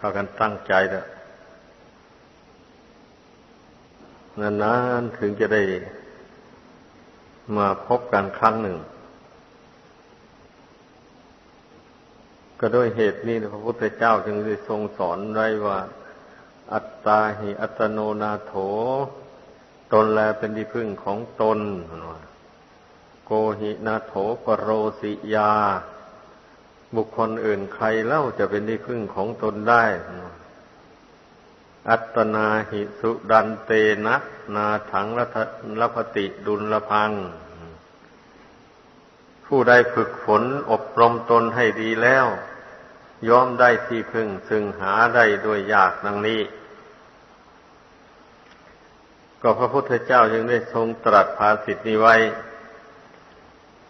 พากันตั้งใจเถอะนานๆถึงจะได้มาพบกันครั้งหนึ่ง ก็ด้วยเหตุนี้พระพุทธเจ้าจึงได้ทรงสอนไว้ว่า อัตตาหิอัตโนนาโถ ตนแลเป็นที่พึ่งของตน โกหินาโถปโรสิยา บุคคลอื่นใครเล่าจะเป็นที่พึ่งของตนได้ อัตนาหิสุดันเตนะนาถังรัพติดุลพัง ผู้ใดฝึกฝนอบรมตนให้ดีแล้ว ย่อมได้ที่พึ่งซึ่งหาได้ด้วยยากดังนี้ ก็พระพุทธเจ้ายังได้ทรงตรัสภาสิทธินี้ไว้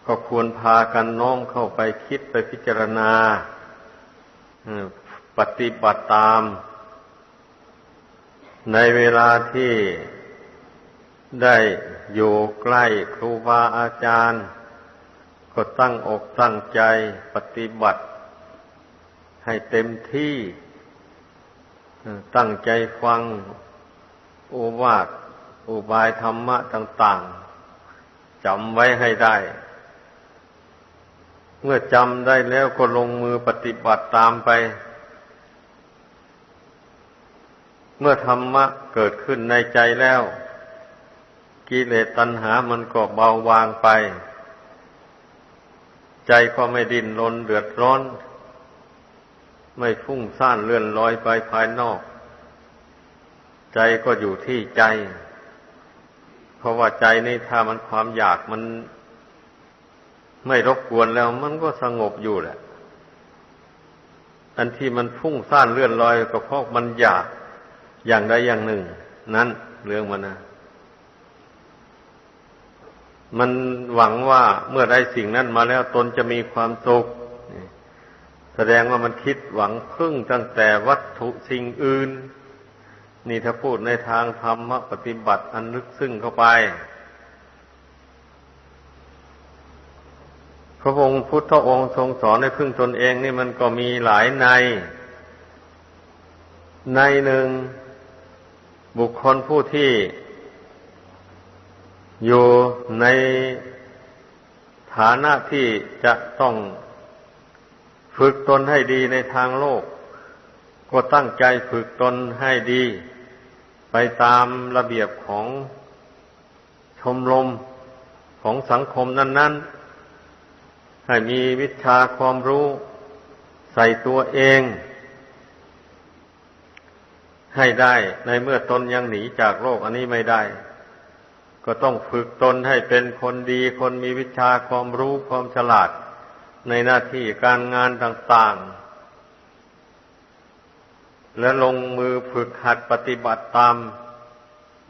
ก็ควรพากันน้อมเข้าไปคิดไปพิจารณาปฏิบัติตาม ในเวลาที่ได้อยู่ใกล้ครูบาอาจารย์ ก็ตั้งอกตั้งใจปฏิบัติ ให้เต็มที่ ตั้งใจฟังโอวาทอุบายธรรมะต่าง ๆจำไว้ให้ได้ เมื่อจำได้แล้วก็ลงมือปฏิบัติตามไป เมื่อธรรมะเกิดขึ้นในใจแล้ว กิเลสตัณหามันก็เบาบางไป ใจก็ไม่ดิ้นรนเดือดร้อน ไม่ฟุ้งซ่านเลื่อนลอยไปภายนอก ใจก็อยู่ที่ใจ เพราะว่าใจนี่ถ้ามันความอยากมัน ไม่รบกวนแล้วมันก็สงบอยู่แหละ อันที่มันฟุ้งซ่านเลื่อนลอยก็เพราะมันอยากอย่างใดอย่างหนึ่ง นั้นเรื่องมันนะมันหวังว่าเมื่อได้สิ่งนั้นมาแล้วตนจะมีความสุขแสดงว่ามันคิดหวังพึ่งตั้งแต่วัตถุสิ่งอื่น นี่ถ้าพูดในทางธรรมปฏิบัติอันลึกซึ้งเข้าไป พระองค์พุทธองค์ทรงสอนให้พึ่งตนเองนี่มันก็มีหลายใน ในหนึ่งบุคคลผู้ที่ อยู่ในฐานะที่จะต้องฝึกตนให้ดีในทางโลก ก็ตั้งใจฝึกตนให้ดี ไปตามระเบียบของชมรมของสังคมนั้น ๆ ให้มีวิชาความรู้ ใส่ตัวเอง ให้ได้ในเมื่อตนยังหนีจากโลกอันนี้ไม่ได้ ก็ต้องฝึกตนให้เป็นคนดีคนมีวิชาความรู้ความฉลาด ในหน้าที่การงานต่างๆ และลงมือฝึกหัดปฏิบัติตาม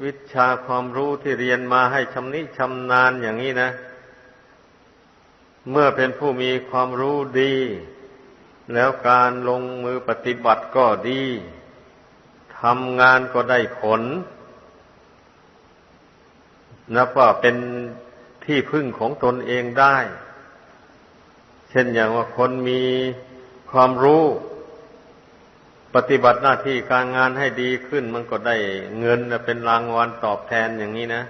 วิชาความรู้ที่เรียนมาให้ชำนิชำนาญอย่างนี้นะ เมื่อเป็นผู้มีความรู้ดี แล้วการลงมือปฏิบัติก็ดีทำงานก็ได้ผลนับว่าเป็นที่พึ่งของตนเองได้ เช่นอย่างว่าคนมีความรู้ ปฏิบัติหน้าที่การงานให้ดีขึ้น มันก็ได้เงินเป็นรางวัลตอบแทนอย่างนี้นะ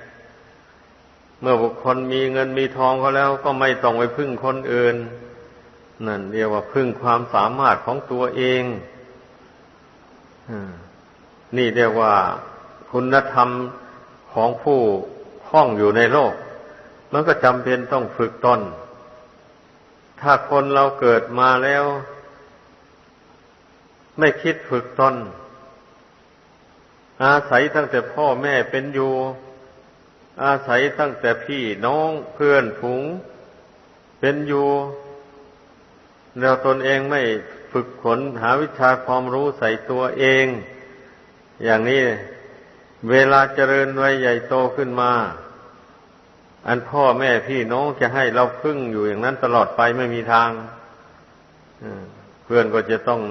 เมื่อบุคคลมีเงินมีทองเขาแล้วก็ไม่ต้องไปพึ่งคนอื่น นั่นเรียกว่าพึ่งความสามารถของตัวเองนี่เรียกว่าคุณธรรมของผู้คล่องอยู่ในโลก มันก็จำเป็นต้องฝึกตน ถ้าคนเราเกิดมาแล้ว ไม่คิดฝึกตน อาศัยตั้งแต่พ่อแม่เป็นอยู่ อาศัยตั้งแต่พี่น้องเพื่อนฝูง เป็นอยู่แล้วตนเองไม่ฝึกขนหาวิชาความรู้ใส่ตัวเอง อย่างนี้เวลาเจริญวัยใหญ่โตขึ้นมา อันพ่อแม่พี่น้องจะให้เราพึ่งอยู่อย่างนั้นตลอดไปไม่มีทางเพื่อนก็จะต้อง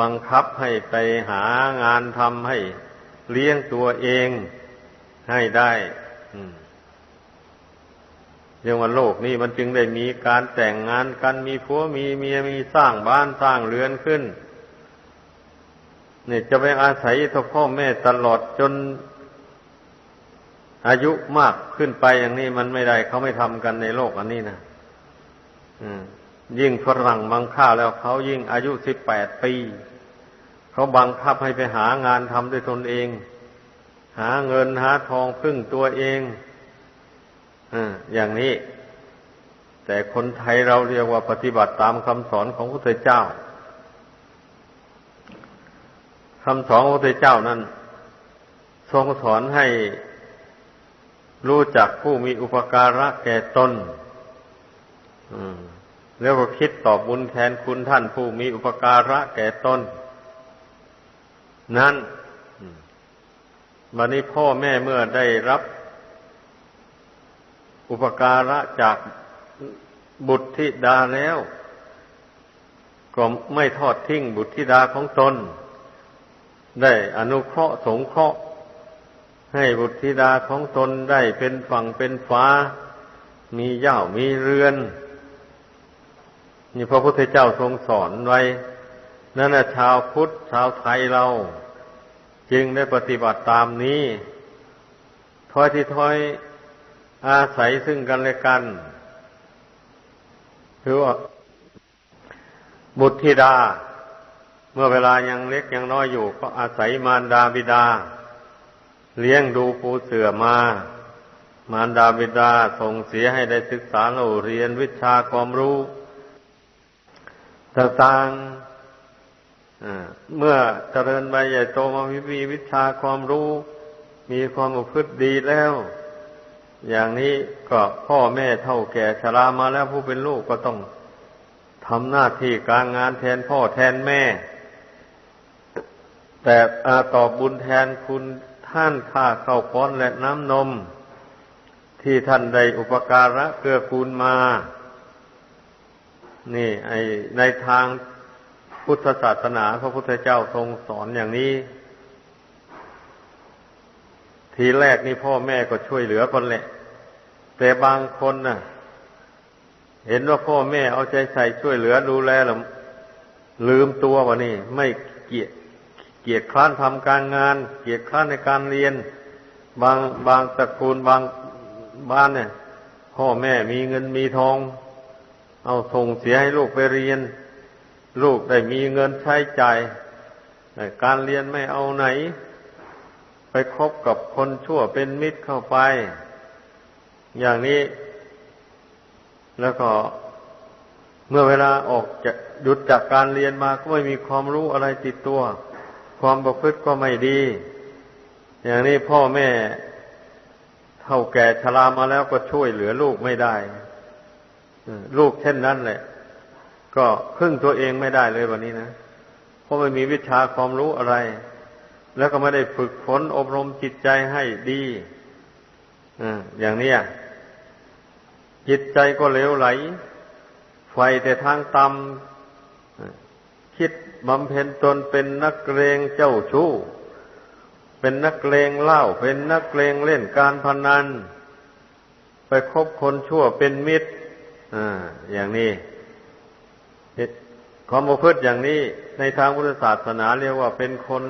บังคับให้ไปหางานทำให้เลี้ยงตัวเอง ให้ได้เรื่องว่าโลกนี้มันจึงได้มีการแต่งงานกันมีผัวมีเมียมีสร้างบ้านสร้างเรือนขึ้น เนี่ยจะไปอาศัยต่อพ่อแม่ตลอดจน อายุมากขึ้นไปอย่างนี้มันไม่ได้เขาไม่ทำกันในโลกอันนี้นะยิ่งฝรั่งบังค่าแล้วเขายิ่งอายุสิบแปดปี เขาบังคับให้ไปหางานทำด้วยตนเอง หาเงินหาทองพึ่งตัวเองอย่างนี้ แต่คนไทยเราเรียกว่าปฏิบัติตามคำสอนของพระพุทธเจ้าคำสอนของพระพุทธเจ้านั้น ทรงสอนให้รู้จักผู้มีอุปการะแก่ตนแล้วก็คิดตอบบุญแทนคุณท่านผู้มีอุปการะแก่ตน นั้น วันนี้พ่อแม่เมื่อได้รับ อุปการะจากบุตรธิดาแล้ว ก็ไม่ทอดทิ้งบุตรธิดาของตน ได้อนุเคราะห์สงเคราะห์ ให้บุตรธิดาของตนได้เป็นฝั่งเป็นฟ้า มีเย่ามีเรือนนี่พระพุทธเจ้าทรงสอนไว้นั่นนะชาวพุทธชาวไทยเรา จึงได้ปฏิบัติตามนี้ถ้อยที่ถ้อยอาศัยซึ่งกันและกันคือว่าบุตรธิดา เมื่อเวลายังเล็กยังน้อยอยู่ ก็อาศัยมารดาบิดา เลี้ยงดูปูเสือมา มารดาบิดาส่งเสียให้ได้ศึกษาเราเรียนวิชาความรู้ต่างๆ เมื่อเจริญไปใหญ่โตมามีวิชาความรู้ มีความอุพฤติดีแล้ว อย่างนี้ก็พ่อแม่เท่าแก่ชรามาแล้วผู้เป็นลูกก็ต้องทำหน้าที่การงานแทนพ่อแทนแม่ แต่ตอบบุญแทนคุณท่านค่าเข้าป้อนและน้ำนม ที่ท่านได้อุปการะเกื้อกูลมา นี่ ไอในทาง พุทธศาสนาพระพุทธเจ้าทรงสอนอย่างนี้ ทีแรกนี่พ่อแม่ก็ช่วยเหลือคนแหละ แต่บางคนน่ะ เห็นว่าพ่อแม่เอาใจใส่ช่วยเหลือดูแลแล้วลืมตัววะนี่ ไม่เกียเกียรคร้านทำการงาน เกียรคร้านในการเรียน บางบางตระกูลบางบ้านเนี่ย พ่อแม่มีเงินมีทอง เอาส่งเสียให้ลูกไปเรียน ลูกได้มีเงินใช้จ่ายการเรียนไม่เอาไหน ไปคบกับคนชั่วเป็นมิตรเข้าไป อย่างนี้ แล้วก็เมื่อเวลาออกจะหยุดจากการเรียนมาก็ไม่มีความรู้อะไรติดตัว ความประพฤติก็ไม่ดี อย่างนี้พ่อแม่เท่าแก่ชรามาแล้วก็ช่วยเหลือลูกไม่ได้ ลูกเช่นนั้นแหละ ก็พึ่งตัวเองไม่ได้เลยวันนี้นะ เพราะไม่มีวิชาความรู้อะไร แล้วก็ไม่ได้ฝึกฝนอบรมจิตใจให้ดีอย่างนี้จิตใจก็เลวไหลไฟแต่ทางต่ำคิดบำเพ็ญตนเป็นนักเลงเจ้าชู้ เป็นนักเลงเล่า เป็นนักเลงเล่นการพนัน ไปคบคนชั่วเป็นมิตร อ่า อย่างนี้ ความประพฤติอย่างนี้ในทางพุทธศาสนาเรียกว่าเป็นคน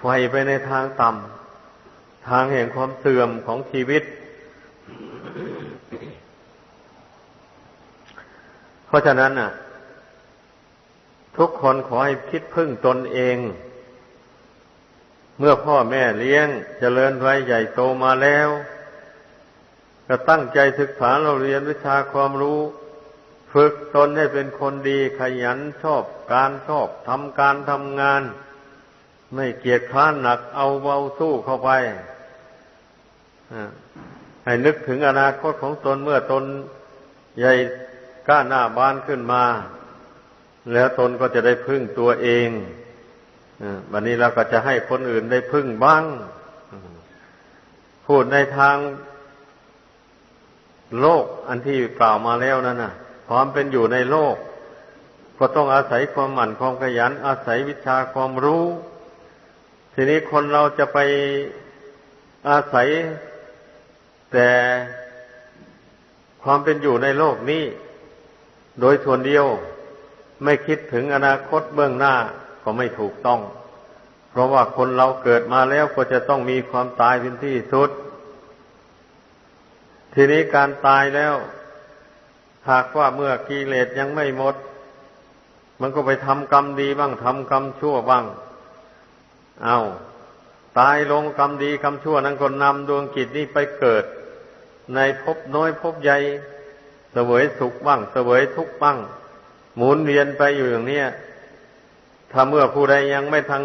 ไฟไปในทางต่ำทางแห่งความเสื่อมของชีวิต เพราะฉะนั้นน่ะ ทุกคนขอให้คิดพึ่งตนเอง เมื่อพ่อแม่เลี้ยงจเจริญไว้ใหญ่โตมาแล้ว ก็ตั้งใจศึกษาเราเรียนวิชาความรู้ ฝึกตนให้เป็นคนดีขยันชอบการชอบทำการทำงาน ไม่เกียจคร้านหนักเอาเบาสู้เข้าไปให้นึกถึงอนาคตของตนเมื่อตนใหญ่ก้าหน้าบานขึ้นมา แล้วตนก็จะได้พึ่งตัวเองวันนี้เราก็จะให้คนอื่นได้พึ่งบ้าง พูดในทางโลกอันที่กล่าวมาแล้วนั่นน่ะ ความเป็นอยู่ในโลก ก็ต้องอาศัยความหมั่นความขยัน อาศัยวิชาความรู้ ทีนี้คนเราจะไปอาศัย แต่ความเป็นอยู่ในโลกนี้ โดยส่วนเดียวไม่คิดถึงอนาคตเบื้องหน้าก็ไม่ถูกต้อง เพราะว่าคนเราเกิดมาแล้วก็จะต้องมีความตายเป็นที่สุด ทีนี้การตายแล้ว หากว่าเมื่อกิเลสยังไม่หมด มันก็ไปทำกรรมดีบ้างทำกรรมชั่วบ้าง เอาตายลงกรรมดีกรรมชั่วนั้นก็นำดวงกิจนี้ไปเกิด ในภพน้อยภพใหญ่เสวยสุขบ้างเสวยทุกข์บ้าง หมุนเวียนไปอยู่อย่างเนี้ยถ้าเมื่อผู้ใดยังไม่ทัง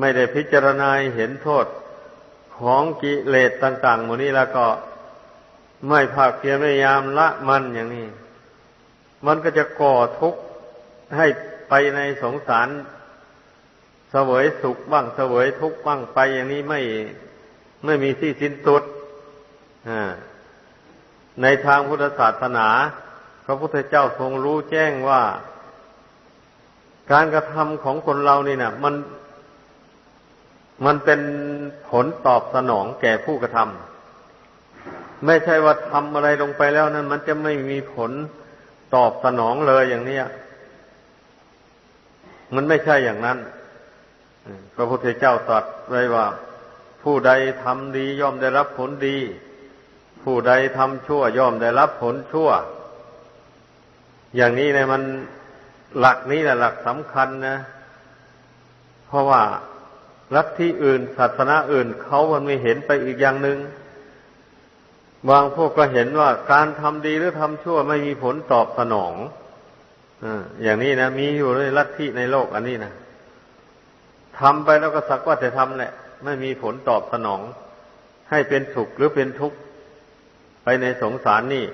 ไม่ได้พิจารณาเห็นโทษของกิเลสต่าง ๆ หมดนี้แล้วก็ ไม่ภาคเพียรพยายามละมันอย่างนี้ มันก็จะก่อทุกข์ให้ไปในสงสารเสวยสุขบ้างเสวยทุกข์บ้างไปอย่างนี้ไม่ไม่มีที่สิ้นสุดในทางพุทธศาสนา พระพุทธเจ้าทรงรู้แจ้งว่า การกระทำของคนเรานี่นะมัน มันเป็นผลตอบสนองแก่ผู้กระทำ ไม่ใช่ว่าทำอะไรลงไปแล้วนั้น มันจะไม่มีผลตอบสนองเลยอย่างนี้มันไม่ใช่อย่างนั้นพระพุทธเจ้าตรัสไว้ว่า ผู้ใดทำดีย่อมได้รับผลดี ผู้ใดทำชั่วย่อมได้รับผลชั่ว อย่างนี้เนี่ยมันหลักนี้แหละหลักสำคัญนะ เพราะว่าลัทธิอื่นศาสนาอื่นเขามันไม่เห็นไปอีกอย่างหนึง่ง บางพวกก็เห็นว่าการทำดีหรือทำชั่วไม่มีผลตอบสนองอย่างนี้นะมีอยู่ในลัทธิในโลกอันนี้นะทำไปแล้วก็สักว่าแต่ทำแหละ ไม่มีผลตอบสนอง ให้เป็นสุขหรือเป็นทุกข์ไปในสงสารนี่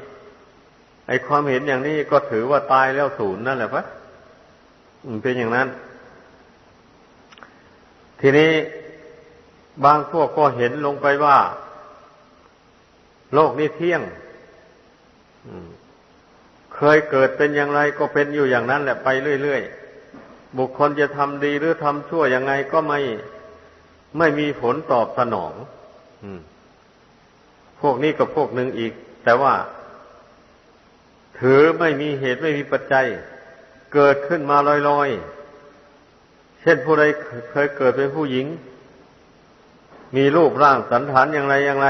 ไอความเห็นอย่างนี้ก็ถือว่าตายแล้วศูนย์นั่นแหละปะเป็นอย่างนั้น ทีนี้บางพวกก็เห็นลงไปว่า โลกนี้เที่ยงเคยเกิดเป็นอย่างไรก็เป็นอยู่อย่างนั้นแหละไปเรื่อยๆ บุคคลจะทำดีหรือทำชั่วยังไงก็ไม่ไม่มีผลตอบสนองพวกนี้กับพวกหนึ่งอีก แต่ว่า ถือไม่มีเหตุไม่มีปัจจัย เกิดขึ้นมาลอยๆ เช่นผู้ใดเคยเกิดเป็นผู้หญิง มีรูปร่างสันฐานอย่างไรอย่างไร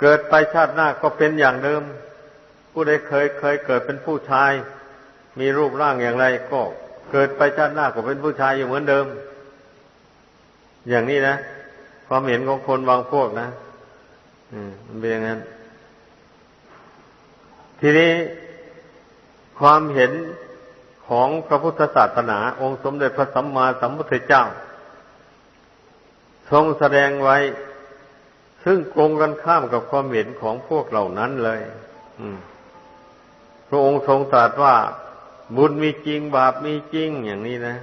เกิดไปชาติหน้าก็เป็นอย่างเดิม ผู้ใดเคยเคยเกิดเป็นผู้ชาย มีรูปร่างอย่างไรก็ เกิดไปชาติหน้าก็เป็นผู้ชายอยู่เหมือนเดิม อย่างนี้นะ ความเห็นของคนบางพวกนะอืมมันเป็นอย่างนั้น ทีนี้ความเห็นของพระพุทธศาสนา องค์สมเด็จพระสัมมาสัมพุทธเจ้า ทรงแสดงไว้ ซึ่งตรงกันข้ามกับความเห็นของพวกเหล่านั้นเลยพระองค์ทรงตรัสว่า บุญมีจริงบาปมีจริงอย่างนี้นะ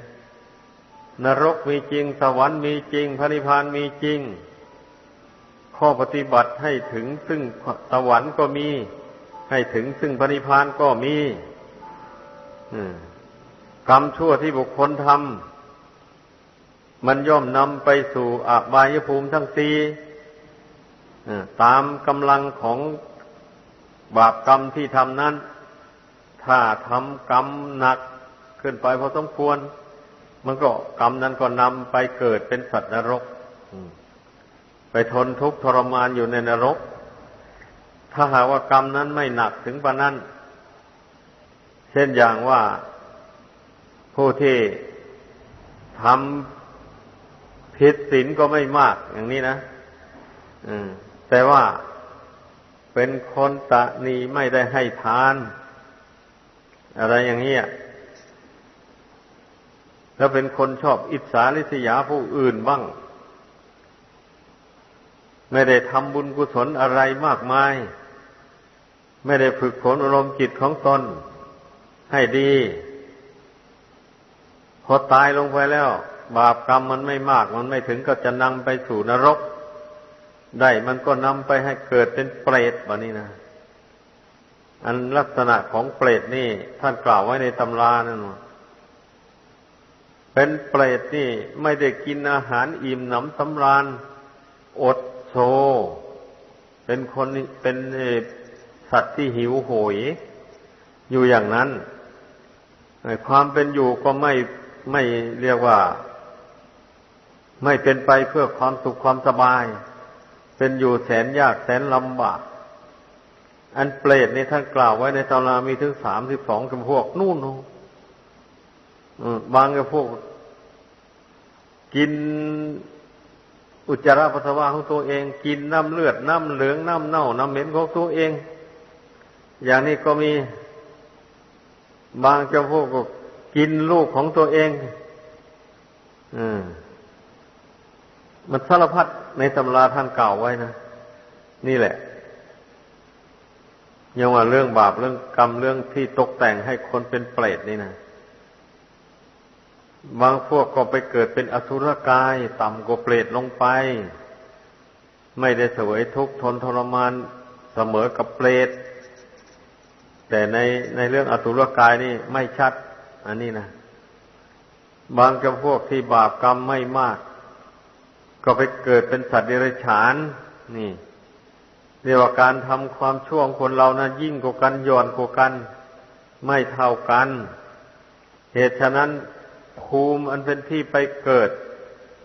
นรกมีจริง สวรรค์มีจริงพระนิพพานมีจริง ข้อปฏิบัติให้ถึงซึ่งสวรรค์ก็มี ให้ถึงซึ่งพระนิพพานก็มีกรรมชั่วที่บุคคลทำมันย่อมนำไปสู่อบายภูมิทั้งสี่ ตามกำลังของบาปกรรมที่ทำนั้น ถ้าทำกรรมหนักขึ้นไปพอสมควร มันก็กรรมนั้นก็นำไปเกิดเป็นสัตว์นรกไปทนทุกข์ทรมานอยู่ในนรก ถ้าหากว่ากรรมนั้นไม่หนักถึงปานนั้น เช่นอย่างว่าผู้ที่ทำผิดศีลก็ไม่มากอย่างนี้นะ แต่ว่าเป็นคนตะนีไม่ได้ให้ทาน อะไรอย่างนี้แล้วเป็นคนชอบอิจฉาริษยาผู้อื่นบ้าง ไม่ได้ทำบุญกุศลอะไรมากมาย ไม่ได้ฝึกฝนอารมณ์จิตของตน ให้ดี พอตายลงไปแล้ว บาปกรรมมันไม่มาก มันไม่ถึงก็จะนำไปสู่นรก ได้มันก็นำไปให้เกิดเป็นเปรตแบบนี้นะอันลักษณะของเปรตนี่ท่านกล่าวไว้ในตำรานั่นเป็นเปรตนี่ไม่ได้กินอาหารอิ่มหนำสำราญ อดโซเป็นคนเป็นสัตว์ที่หิวโหย อยู่อย่างนั้นความเป็นอยู่ก็ไม่ไม่เรียกว่า ไม่เป็นไปเพื่อความสุขความสบาย เป็นอยู่แสนยากแสนลำบาก อันเปรตนี่ท่านกล่าวไว้ในตำรามีถึงสามสิบสองจำพวกนู่นนู่นบางจำพวก กินอุจจาระปัสสาวะของตัวเอง กินน้ำเลือดน้ำเหลืองน้ำเน่า น้ำเหม็นของตัวเอง อย่างนี้ก็มีบางเจ้าพวกก็กินลูกของตัวเอง อืม มันสารพัดในตำราท่านเก่าไว้นะ นี่แหละ ยังว่าเรื่องบาปเรื่องกรรมเรื่องที่ตกแต่งให้คนเป็นเปรตนี่นะบางพวกก็ไปเกิดเป็นอสุรกาย ต่ำกว่าเปรตลงไป ไม่ได้เสวยทุกข์ทนทรมานเสมอกับเปรตแต่ในในเรื่องอสุรกายนี่ไม่ชัด อันนี้นะบางจำพวกที่บาปกรรมไม่มาก ก็ไปเกิดเป็นสัตว์เดรัจฉาน นี่เรียกว่าการทำความชั่วของคนเรานะยิ่งกว่ากันย่อนกว่ากัน ไม่เท่ากัน เหตุฉะนั้นภูมิอันเป็นที่ไปเกิด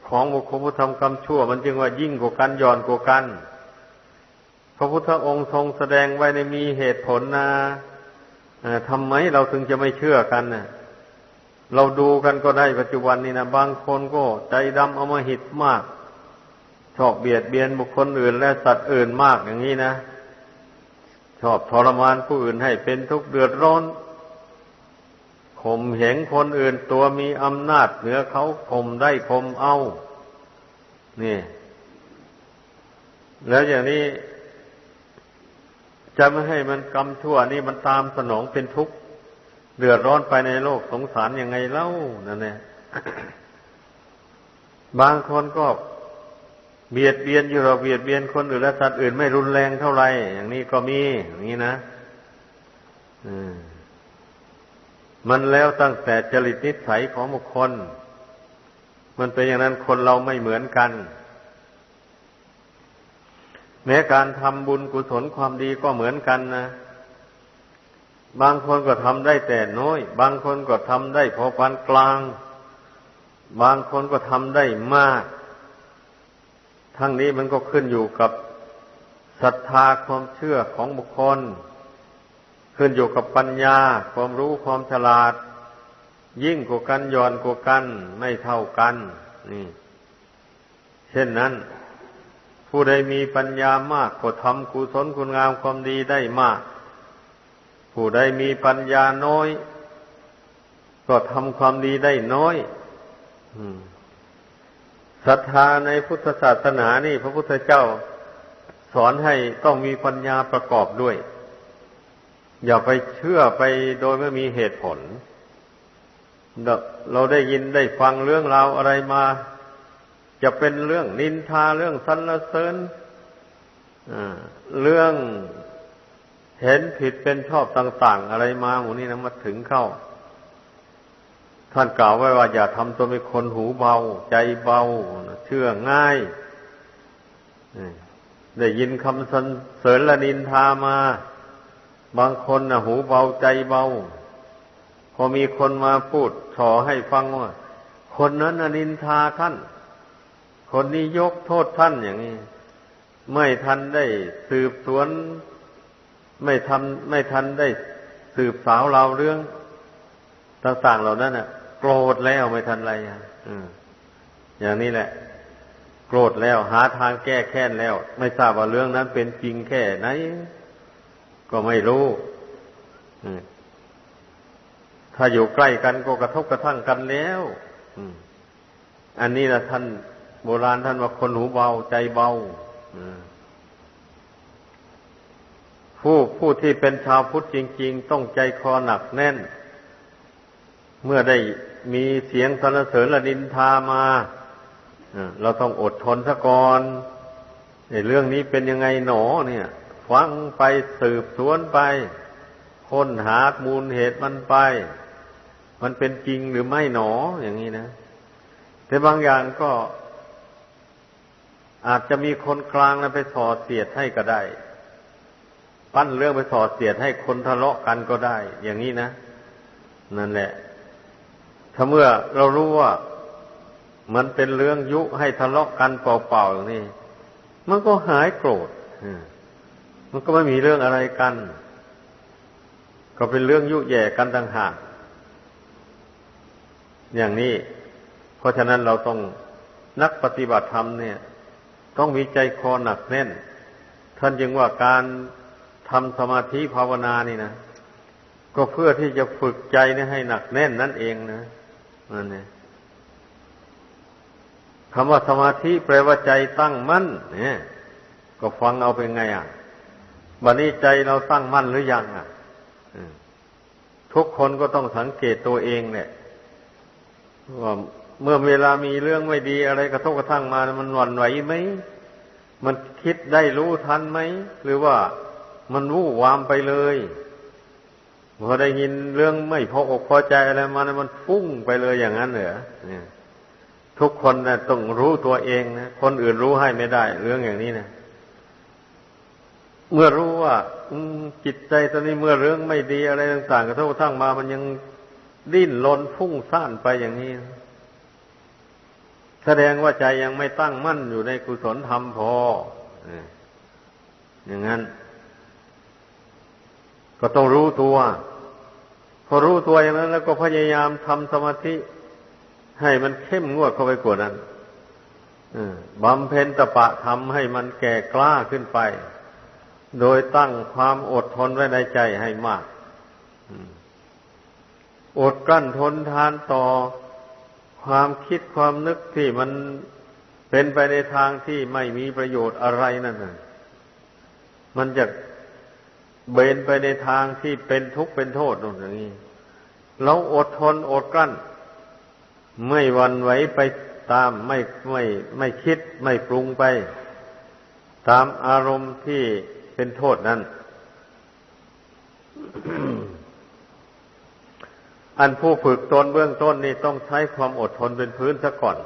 ของบุคคลผู้ทำกรรมชั่ว มันจึงว่ายิ่งกว่ากันย่อนกว่ากัน พระพุทธองค์ทรงแสดงไว้ในมีเหตุผลนะทำไมเราถึงจะไม่เชื่อกันนะเราดูกันก็ได้ปัจจุบันนี้นะบางคนก็ใจดำอมหิตมาก ชอบเบียดเบียนบุคคลอื่น และสัตว์อื่นมากอย่างนี้นะ ชอบทรมานผู้อื่นให้เป็นทุกข์เดือดร้อนข่มเหงคนอื่นตัวมีอำนาจเหนือเขาข่มได้ข่มเอา นี่ แล้วอย่างนี้ จะไม่ให้มันกรรมชั่วนี่มันตามสนองเป็นทุกข์เดือดร้อนไปในโลกสงสารยังไงเล่านั่นแหละบางคนก็ เบียดเบียนอยู่เราเบียดเบียนคนอื่นและสัตว์อื่นไม่รุนแรงเท่าไหร่อย่างนี้ก็มีอย่างนี้นะมมันแล้วตั้งแต่จริตนิสัยของบุคคล มันเป็นอย่างนั้นคนเราไม่เหมือนกัน แม้การทำบุญกุศลความดีก็เหมือนกันนะบางคนก็ทำได้แต่น้อย บางคนก็ทำได้พอปานกลาง บางคนก็ทำได้มาก ทั้งนี้มันก็ขึ้นอยู่กับศรัทธาความเชื่อของบุคคล ขึ้นอยู่กับปัญญา ความรู้ความฉลาด ยิ่งกว่ากันย่อนกว่ากันไม่เท่ากัน นี่ เช่นนั้น ผู้ใดมีปัญญามากก็ทำกุศลคุณงามความดีได้มาก ผู้ใดมีปัญญาน้อย ก็ทำความดีได้น้อย ศรัทธาในพุทธศาสนานี่ พระพุทธเจ้าสอนให้ต้องมีปัญญาประกอบด้วย อย่าไปเชื่อไปโดยไม่มีเหตุผล เราได้ยินได้ฟังเรื่องราวอะไรมา จะเป็นเรื่องนินทาเรื่องสรรเสริญเรื่องเห็นผิดเป็นชอบต่าง ๆ อะไรมาหมูนี่นะมาถึงเข้า ท่านกล่าวไว้ว่าอย่าทำตัวเป็นคนหูเบา ใจเบา เชื่อง่ายได้ยินคำสรรเสริญละนินทามา บางคนนะหูเบาใจเบา พอมีคนมาพูดฉอให้ฟังว่า คนนั้นอนินทาท่าน คนนี้ยกโทษท่านอย่างนี้ ไม่ทันได้สืบสวน ไม่ทำไม่ทันได้สืบสาวเราเรื่องต่างๆเหล่านั้นน่ะ โกรธแล้วไม่ทันไรอย่างนี้แหละ โกรธแล้วหาทางแก้แค้นแล้ว ไม่ทราบว่าเรื่องนั้นเป็นจริงแค่ไหน ก็ไม่รู้ถ้าอยู่ใกล้กันก็กระทบกระทั่งกันแล้วอันนี้นะท่านโบราณท่านว่าคนหูเบาใจเบาผู้ผู้ที่เป็นชาวพุทธจริง ๆ ต้องใจคอหนักแน่น เมื่อได้ มีเสียงสรรเสริญละดินทามาเราต้องอดทนซะก่อนเรื่องนี้เป็นยังไงหนอเนี่ย ฟังไปสืบสวนไปค้นหามูลเหตุมันไป มันเป็นจริงหรือไม่หนออย่างนี้นะ แต่บางอย่างก็ อาจจะมีคนกลางนะไปสอเสียดให้ก็ได้ ปั้นเรื่องไปสอเสียดให้คนทะเลาะกันก็ได้ อย่างนี้นะ นั่นแหละ ถ้าเมื่อเรารู้ว่า มันเป็นเรื่องยุให้ทะเลาะกันเปล่าๆอย่างนี้ มันก็หายโกรธมันก็ไม่มีเรื่องอะไรกัน ก็เป็นเรื่องยุแย่กันต่างหากอย่างนี้ เพราะฉะนั้นเราต้องนักปฏิบัติธรรมเนี่ย ต้องมีใจคอหนักแน่น ท่านจึงว่าการทำสมาธิภาวนานี่นะ ก็เพื่อที่จะฝึกใจนี่ให้หนักแน่นนั่นเองนะ นั่นเองคำว่าสมาธิแปลว่าใจตั้งมั่น เนี่ย ก็ฟังเอาเป็นไงอะบัดนี้ใจเราตั้งมั่นหรือยังอะทุกคนก็ต้องสังเกตตัวเองเนี่ยว่าเมื่อเวลามีเรื่องไม่ดีอะไรกระทบกระทั่งมา มันหวั่นไหวไหม มันคิดได้รู้ทันไหม หรือว่ามันวู่วามไปเลย พอได้ยินเรื่องไม่พออกพอใจอะไรมานะมันฟุ้งไปเลยอย่างนั้นเหรอเนี่ย ทุกคนนะต้องรู้ตัวเองนะคนอื่นรู้ให้ไม่ได้ เรื่องอย่างนี้นะเมื่อรู้ว่าจิตใจตอนนี้เมื่อเรื่องไม่ดีอะไรต่างๆกระทบกระทั่งมา มันยังดิ้นรนฟุ้งซ่านไปอย่างนี้ แสดงว่าใจยังไม่ตั้งมั่นอยู่ในกุศลธรรมพออย่างนั้น ก็ต้องรู้ตัว พอรู้ตัวอย่างนั้น แล้วก็พยายามทำสมาธิ ให้มันเข้มงวดเข้าไปกว่านั้นบำเพ็ญตะปะทำให้มันแก่กล้าขึ้นไป โดยตั้งความอดทนไว้ในใจให้มากอดกลั้นทนทานต่อความคิดความนึกที่มันเป็นไปในทางที่ไม่มีประโยชน์อะไรนั่นน่ะมันจะ เบนไปในทางที่เป็นทุกข์เป็นโทษนั่นอย่างนี้เราอดทนอดกลั้น ไม่วันไหวไปตามไม่ไม่ไม่คิดไม่ปรุงไป ตามอารมณ์ที่เป็นโทษนั้น อันผู้ฝึกตนเบื้องต้นนี่ต้องใช้ความอดทนเป็นพื้นซะก่อน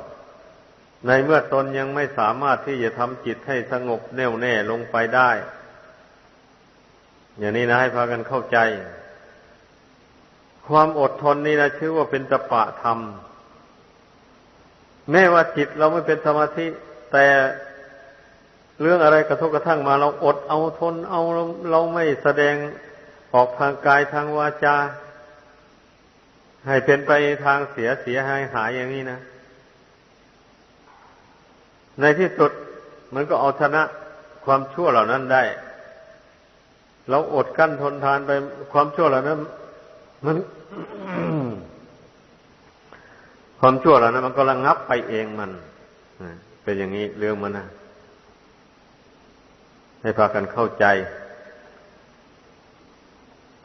ในเมื่อตนยังไม่สามารถที่จะทำจิตให้สงบแน่วแน่ลงไปได้ อย่างนี้นะให้พากันเข้าใจ ความอดทนนี่นะชื่อว่าเป็นตปะธรรม แม้ว่าจิตเราไม่เป็นสมาธิ แต่เรื่องอะไรกระทบกระทั่งมาเราอดเอาทนเอาเราเราไม่แสดงออกทางกายทางวาจา ให้เป็นไปทางเสียเสียหายหายอย่างนี้นะ ในที่สุดมันก็เอาชนะความชั่วเหล่านั้นได้ เราอดกั้นทนทานไปความชั่วเหล่านั้นมันความชั่วเหล่านั้นมันก็ระงับไปเองมันเป็นอย่างนี้เรื่องมันนะให้พากันเข้าใจ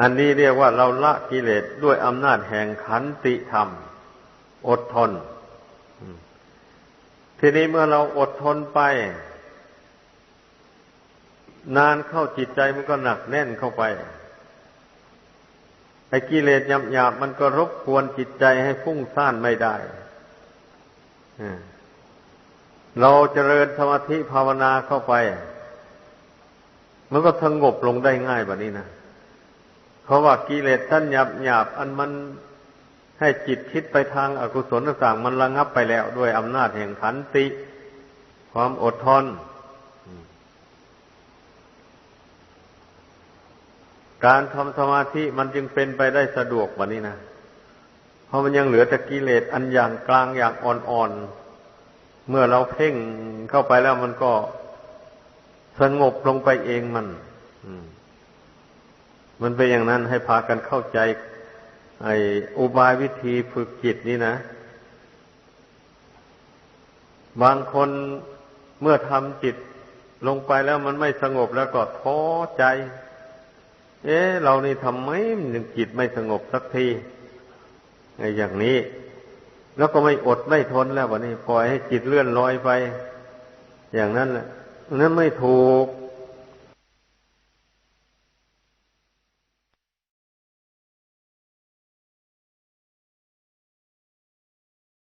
อันนี้เรียกว่าเราละกิเลสด้วยอำนาจแห่งขันติธรรม อดทน ทีนี้เมื่อเราอดทนไป นานเข้าจิตใจมันก็หนักแน่นเข้าไปไอ้กิเลสหยาบๆมันก็รบกวนจิตใจให้ฟุ้งซ่านไม่ได้เราเจริญสมาธิภาวนาเข้าไป มันก็สงบลงได้ง่ายแบบนี้นะเพราะว่ากิเลสท่านหยาบหยาบอันมันให้จิตคิดไปทางอากุศลต่างๆมันระงับไปแล้วด้วยอำนาจแห่งขันติ ความอดทน การทำสมาธิมันจึงเป็นไปได้สะดวกแบบนี้นะเพราะมันยังเหลือแต่กิเลสอันอย่างกลางอย่างอ่อนๆ เมื่อเราเพ่งเข้าไปแล้วมันก็สงบลงไปเองมันมันเป็นอย่างนั้นให้พากันเข้าใจ ไอ้อุบายวิธีฝึกจิตนี่นะ บางคนเมื่อทำจิตลงไปแล้วมันไม่สงบแล้วก็ท้อใจ เอ๊ะเรานี่ทำไมมันจิตไม่สงบสักทีไอ้อย่างนี้ แล้วก็ไม่อดไม่ทนแล้ววันนี้ปล่อยให้จิตเลื่อนลอยไป อย่างนั้นแหละนั้นไม่ถูก